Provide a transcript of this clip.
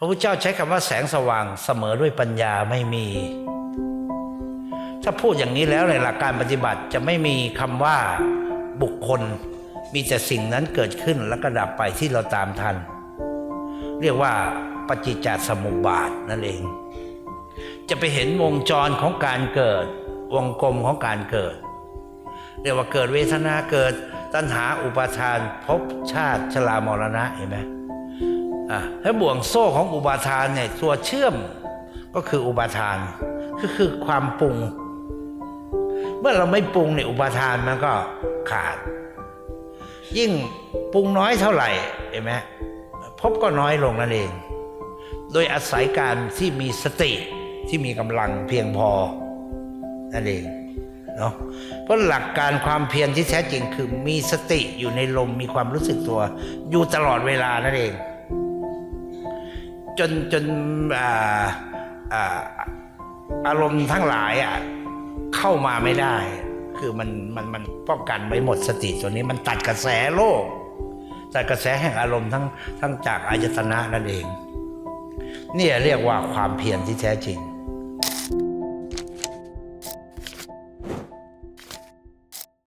พระพุทธเจ้าใช้คำว่าแสงสว่างเสมอด้วยปัญญาไม่มี ถ้าพูดอย่างนี้แล้วในหลักการปฏิบัติจะไม่มีคำว่าบุคคล มีแต่สิ่งนั้นเกิดขึ้นแล้วก็ดับไปที่เราตามทัน เรียกว่าปฏิจจสมุปบาทนั่นเอง จะไปเห็นวงจรของการเกิด วงกลมของการเกิด เรียกว่าเกิดเวทนาเกิดตัณหาอุปาทานภพชาติชรามรณะเห็นไหม อะแล้วบ่วงโซ่ของอุปาทานเนี่ยตัวเชื่อมก็คืออุปาทานก็คือความปรุง เมื่อเราไม่ปรุงเนี่ยอุปาทานมันก็ขาด ยิ่งปรุงน้อยเท่าไหร่เห็นไหมพบก็น้อยลงนั่นเอง โดยอาศัยการที่มีสติที่มีกำลังเพียงพอนั่นเองเนาะเพราะหลักการความเพียรที่แท้จริงคือมีสติอยู่ในลมมีความรู้สึกตัว อยู่ตลอดเวลานั่นเอง จนจนอ่าอ่าอารมณ์ทั้งหลายอะเข้ามาไม่ได้ คือมันมันมันป้องกันไว้หมดสติตัวนี้มันตัดกระแสโลกตัดกระแสแห่งอารมณ์ทั้งทั้งจากอายตนะนั่นเอง เนี่ยเรียกว่าความเพียรที่แท้จริง